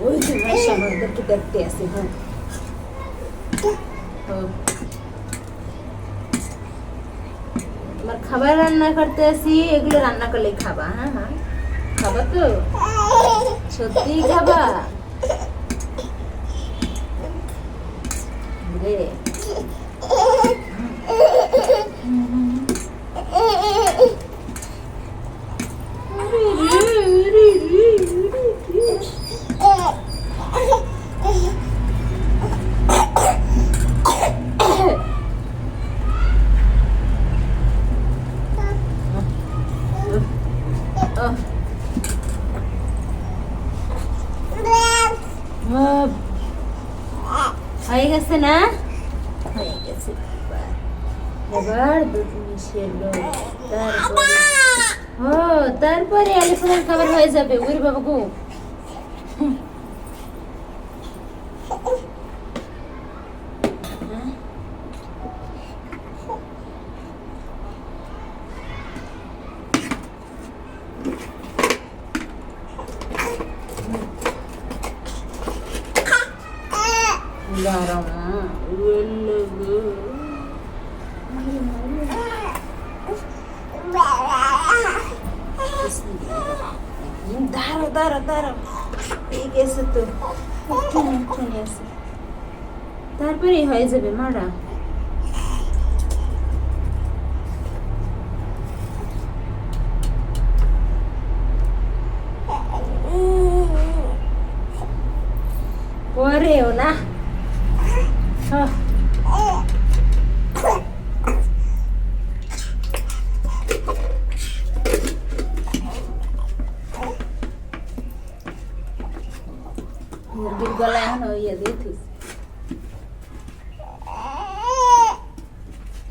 ওই যে দেখতে আসে হ্যাঁ হ্যাঁ। খাবার রান্না করতে আসি এগুলো রান্না করলে খাবা হ্যাঁ হ্যাঁ খাবা তো সত্যি খাবা রে হয়ে গেছে না? হয়ে গেছে এবার। দুধ মিশিয়ে তারপরে ও তারপরে আলিফুলের খাবার হয়ে যাবে। ওর বাবা গো। দাঁড়ামা দাঁড়ো দাঁড়ো দাঁড়ো এই গেছে তো। আছে তারপরেই হয়ে যাবে মারা।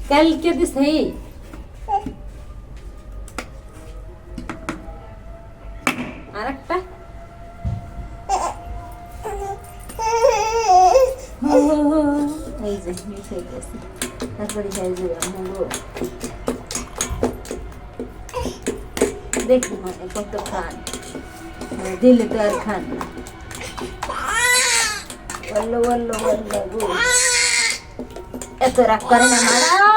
কালকে দিস হেই আর একটা এই মানে কত খান। দিলে তো আর খান বলল বলল বলল এত রাগ করে না মারাই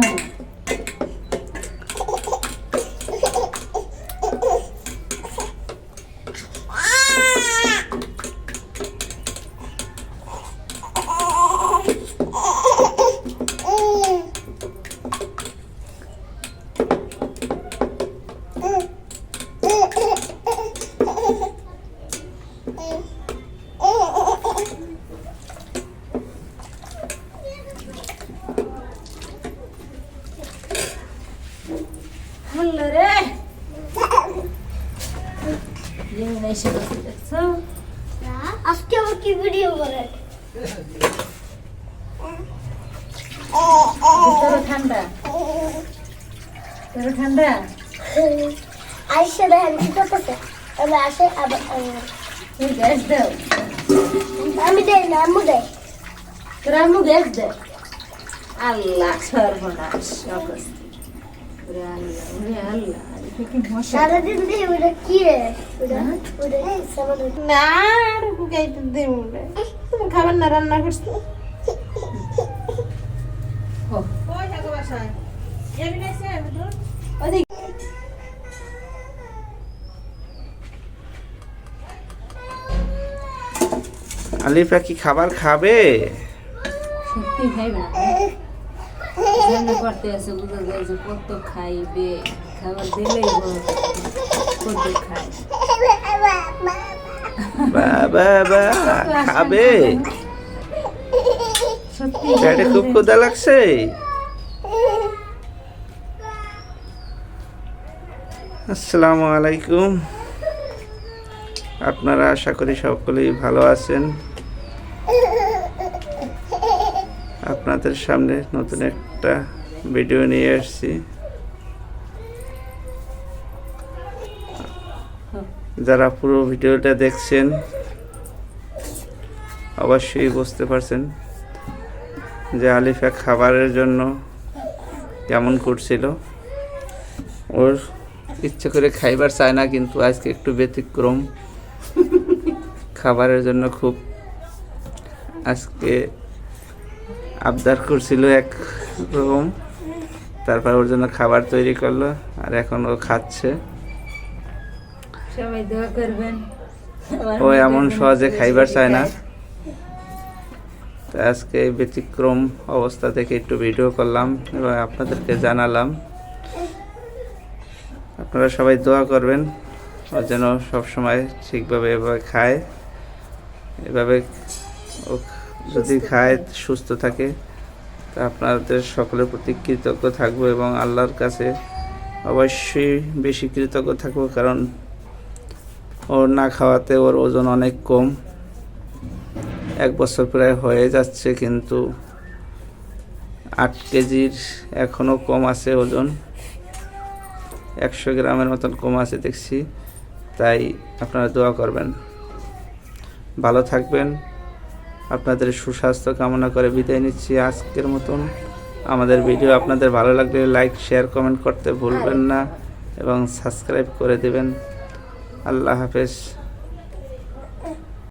হলো রে আজকে আবার কি ভিডিও তোর ঠান্ডা তোর ঠান্ডা আইসে দেখেন কি করতেছে আমি আসে আবার গ্যাস দাও আমি দেই না আম্মু দেয় তোর আম্মু গ্যাস দে আল্লাহ সর্বনাশ অবস্থা দিয়ে খাবার না রান্না করছ আলিফা কি খাবার খাবে? সত্যি খাইবে রান্না করতে আছে বুঝা যায় যে কত খাইবে খাবার দিলেই কত বাবা বা খাবে? পেটে খুব ক্ষুদা লাগছে? আসসালামু আলাইকুম। আপনারা আশা করি সকলেই ভালো আছেন। আপনাদের সামনে নতুন একটা ভিডিও নিয়ে এসেছি যারা পুরো ভিডিওটা দেখছেন, অবশ্যই বুঝতে পারছেন যে আলিফা খাবারের জন্য কেমন করছিল। ওর ইচ্ছে করে খাইবার চায় না, কিন্তু আজকে একটু ব্যতিক্রম। খাবারের জন্য খুব আজকে আবদার করছিল এক রকম। তারপর ওর জন্য খাবার তৈরি করল আর এখন ও খাচ্ছে। সবাই দোয়া করবেন। ও এমন সহজে খাইবার চায় না। আজকে ব্যতিক্রম অবস্থা থেকে একটু ভিডিও করলাম এবং আপনাদেরকে জানালাম। আপনারা সবাই দোয়া করবেন। ও যেন সবসময় ঠিকভাবে এভাবে খায়। এভাবে ও যদি খায় সুস্থ থাকে তা আপনাদের সকলের প্রতি কৃতজ্ঞ থাকব এবং আল্লাহর কাছে অবশ্যই বেশি কৃতজ্ঞ থাকব কারণ ওর না খাওয়াতে ওর ওজন অনেক কম। এক বছর প্রায় হয়ে যাচ্ছে কিন্তু আট কেজির এখনও কম আছে ওজন। একশো গ্রামের মতন কম আছে দেখছি তাই আপনারা দোয়া করবেন। ভালো থাকবেন। আপনাদের সুস্বাস্থ্য কামনা করে বিদায় নিচ্ছি আজকের মতন। আমাদের ভিডিও আপনাদের ভালো লাগলে লাইক শেয়ার কমেন্ট করতে ভুলবেন না এবং সাবস্ক্রাইব করে দেবেন। আল্লাহ হাফেজ।